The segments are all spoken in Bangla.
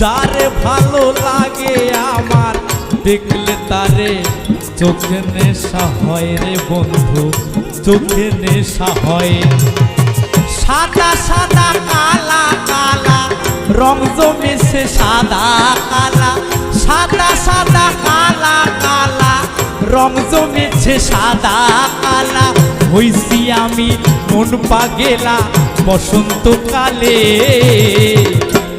যারে ভালো লাগে আমার, দেখলে তারে চোখে নেশা হয় রে বন্ধু, চোখে নেশা হয়। সাদা সাদা কালা কালা, রং জমেছে সাদা, কালা। সাদা সাদা কালা কালা, রং জমেছে সাদা, কালা। হইছি আমি মন পাগেলা, বসন্তকালে।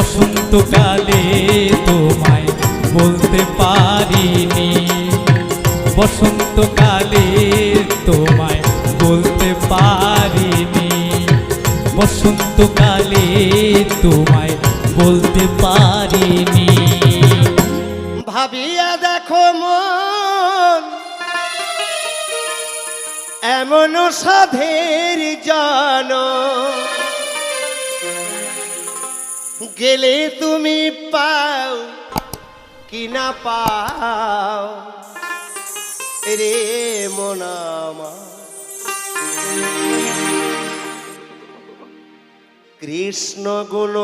বসন্তকালে তোমায় বলতে পারিনি। বসন্তকালে তোমায় বলতে পারিনি। বসন্তকালে তোমায় বলতে পারিনি। ভাবিয়া দেখো মন, এমন সাধের জন গেলে তুমি পাও, কি না পাও? রে মনামা কৃষ্ণ গুণ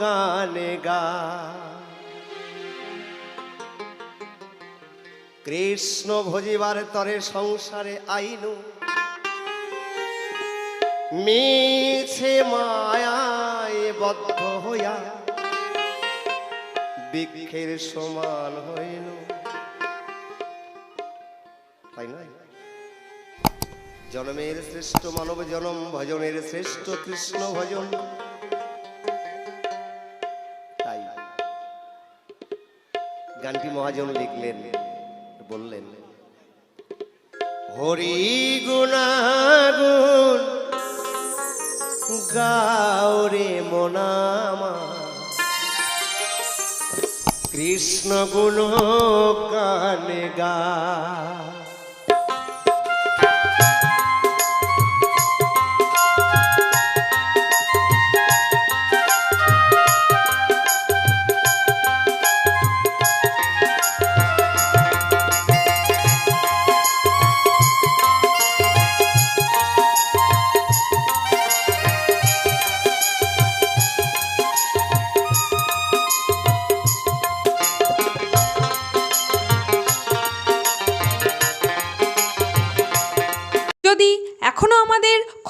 গানে গা। কৃষ্ণ ভজিবার তরে সংসারে আইনু। মিছে মায়ায় বদ্ধ হইয়া বৃক্ষের সমান হইল। তাই নয়? জনমের শ্রেষ্ঠ মানব জনম, ভজনের শ্রেষ্ঠ কৃষ্ণ ভজন। তাই গানটি মহাজন লিখলেন, বললেন, হরি গুণাগুণ গাওরে মনামা। কৃষ্ণ গুণ কানে গা।